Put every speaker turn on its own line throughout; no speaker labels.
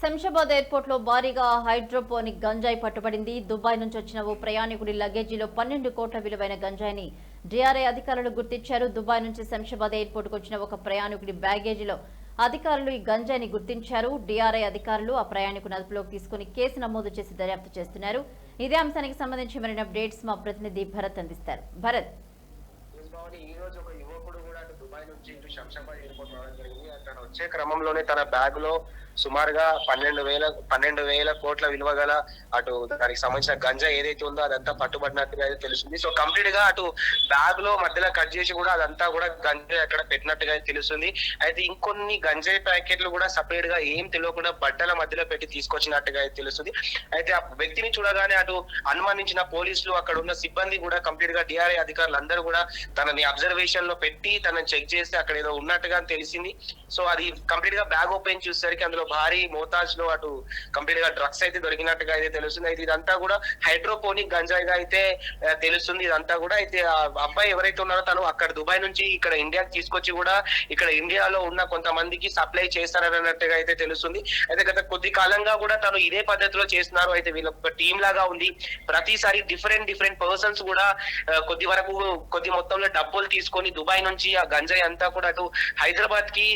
శంషాబాద్ ఎయిర్పోర్ట్లో భారీగా హైడ్రోపోనిక్ గంజాయి పట్టుబడింది. దుబాయ్ నుంచి వచ్చిన ఓ ప్రయాణికుడి లగేజీలో పన్నెండు కోట్ల విలువైన గంజాయిని డిఆర్ఐ అధికారులు గుర్తించారు. దుబాయ్ నుంచి శంషాబాద్ ఎయిర్పోర్ట్కు వచ్చిన ఒక ప్రయాణికుడి బ్యాగేజీలో అధికారులు ఈ గంజాయిని గుర్తించారు. డిఆర్ఐ అధికారులు ఆ ప్రయాణికుని అదుపులోకి తీసుకుని కేసు నమోదు చేసి దర్యాప్తు చేస్తున్నారు. ఇదే అంశానికి సంబంధించి మరిన్ని అప్డేట్స్ మా ప్రతినిధి భరత్ అందిస్తారు. భరత్.
ఈ రోజు ఒక యువకుడు దుబాయ్ నుంచి ఇటు శంషాబాద్ ఎయిర్పోర్ట్ రావడం జరిగింది. అతను వచ్చే క్రమంలోనే తన బ్యాగ్లో సుమారుగా పన్నెండు వేల పన్నెండు వేల కోట్ల విలువ గల అటు దానికి సంబంధించిన గంజా ఏదైతే ఉందో అదంతా పట్టుబడినట్టుగా అయితే తెలుస్తుంది. సో కంప్లీట్గా అటు బ్యాగ్లో మధ్యలో కట్ చేసి కూడా అదంతా కూడా గంజాయి అక్కడ పెట్టినట్టుగా తెలుస్తుంది. అయితే ఇంకొన్ని గంజాయి ప్యాకెట్లు కూడా సపరేట్గా ఏం తెలియకుండా బట్టల మధ్యలో పెట్టి తీసుకొచ్చినట్టుగా అయితే తెలుస్తుంది. అయితే ఆ వ్యక్తిని చూడగానే అటు అనుమానించిన పోలీసులు అక్కడ ఉన్న సిబ్బంది కూడా కంప్లీట్గా డిఆర్ఐ అధికారులు అందరూ కూడా తనని అబ్జర్వేషన్లో పెట్టి తనని చెక్ చేసి అక్కడ ఏదో ఉన్నట్టుగా తెలిసింది. సో అది కంప్లీట్గా బ్యాగ్ ఓపెన్ చూసేసరికి అందులో భారీ మోతాజ్లో అటు కంప్లీట్గా డ్రగ్స్ అయితే దొరికినట్టుగా అయితే తెలుస్తుంది. అయితే ఇదంతా కూడా హైడ్రోపోనిక్ గంజాయిగా అయితే తెలుస్తుంది. ఇదంతా కూడా అయితే ఆ అబ్బాయి ఎవరైతే ఉన్నారో తను అక్కడ దుబాయ్ నుంచి ఇక్కడ ఇండియాకి తీసుకొచ్చి కూడా ఇక్కడ ఇండియాలో ఉన్న కొంతమందికి సప్లై చేస్తారన్నట్టుగా అయితే తెలుస్తుంది. అయితే గత కొద్ది కాలంగా కూడా తను ఇదే పద్ధతిలో చేస్తున్నారు. అయితే వీళ్ళ ఒక టీం లాగా ఉంది. ప్రతిసారి డిఫరెంట్ డిఫరెంట్ పర్సన్స్ కూడా కొద్ది వరకు కొద్ది మొత్తంలో డబ్బులు తీసుకొని దుబాయ్ నుంచి ఆ గంజాయి అంతా కూడా అటు హైదరాబాద్కి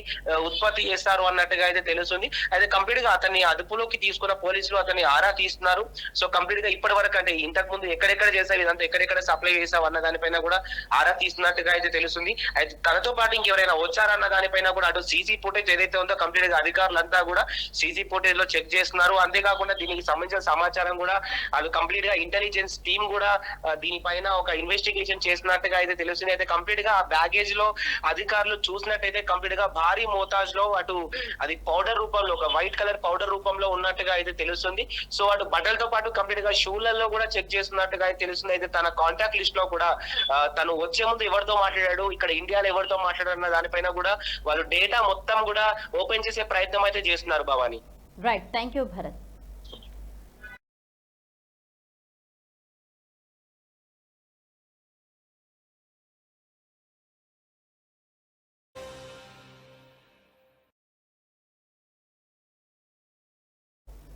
ఉత్పత్తి చేస్తారు అన్నట్టుగా అయితే తెలుస్తుంది. అయితే కంప్లీట్గా అతన్ని అదుపులోకి తీసుకున్న పోలీసులు అతన్ని ఆరా తీస్తున్నారు. సో కంప్లీట్గా ఇప్పటి వరకు అంటే ఇంతకు ముందు ఎక్కడెక్కడ చేసావు ఇదంతా ఎక్కడెక్కడ సప్లై చేసావు అన్న దానిపైన కూడా ఆరా తీస్తున్నట్టుగా అయితే తెలుస్తుంది. అయితే తనతో పాటు ఇంకెవరైనా వచ్చారన్న దానిపైన కూడా అటు సీసీ ఫుటేజ్ ఏదైతే ఉందో కంప్లీట్గా అధికారులంతా కూడా సీసీ ఫుటేజ్లో చెక్ చేస్తున్నారు. అంతేకాకుండా దీనికి సంబంధించిన సమాచారం కూడా అది కంప్లీట్గా ఇంటెలిజెన్స్ టీమ్ కూడా దీనిపైన ఒక ఇన్వెస్టిగేషన్ చేసినట్టుగా అయితే తెలుస్తుంది. అయితే కంప్లీట్గా ఆ బ్యాగేజ్లో అధికారులు చూసినట్టయితే కంప్లీట్గా భారీ మోతాజ్లో అటు అది పౌడర్ రూపంలో ఒక వైట్ కలర్ పౌడర్ రూపంలో ఉన్నట్టుగా అయితే తెలుస్తుంది. సో అటు బట్టలతో పాటు కంప్లీట్గా షూలలో కూడా చెక్ చేస్తున్నట్టుగా అయితే తెలుస్తుంది. అయితే తన కాంటాక్ట్ లిస్ట్లో కూడా తను వచ్చే ముందు ఎవరితో మాట్లాడాడు ఇక్కడ ఇండియాలో ఎవరితో మాట్లాడారు అన్న దానిపైన కూడా వాళ్ళు డేటా మొత్తం కూడా ఓపెన్ చేసే ప్రయత్నం అయితే చేస్తున్నారు Bhavani.
Right thank you Bharat